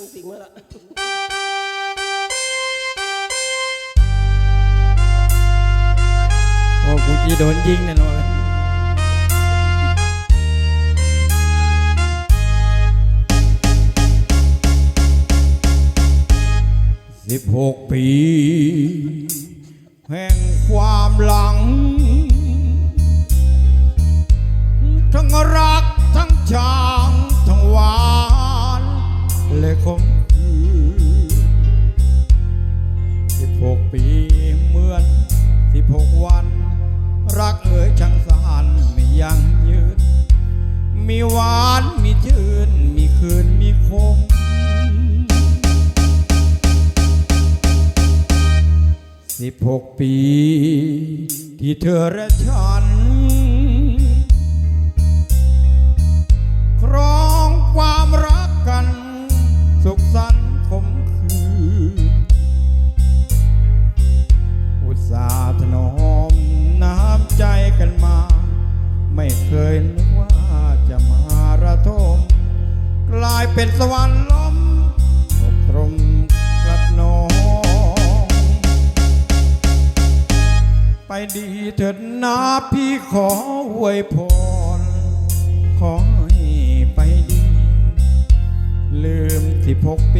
มึงสิงมาละโอ้กูจีโดนยิงแน่นอนสิบหกปี แห่งความหลังทั้ง วัน รักเอ๋ยช่างสานไม่ยั่งยืน มีหวานมีชื่น มีคืนมีคงสิบหกปี ที่เธอและฉัน เคยนึกว่าจะมาระทมกลายเป็นสวรรค์ล้มตกตรมกลัดนอง ไปดีเถิดนะพี่ขออวยพร ขอให้ไปดี ลืมสิบหกปี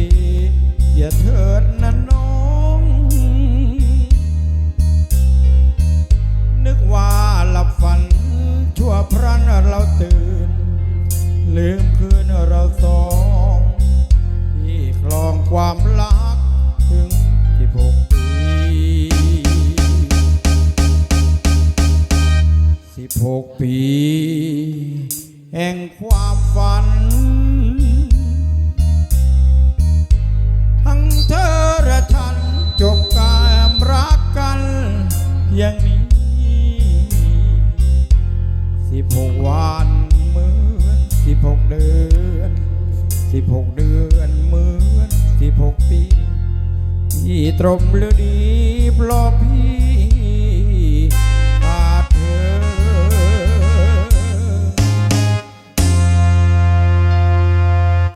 ตื่น ลืมคืนเราสองที่คลองความรักถึงสิบหกปีสิบหกปี แห่งความฝัน ทั้งเธอและฉันจบการรักกันอย่างนี้ สิบหกวัน สิบหกเดือนสิบหกเดือนเหมือนสิบหกปีที่ตรมหรือดีป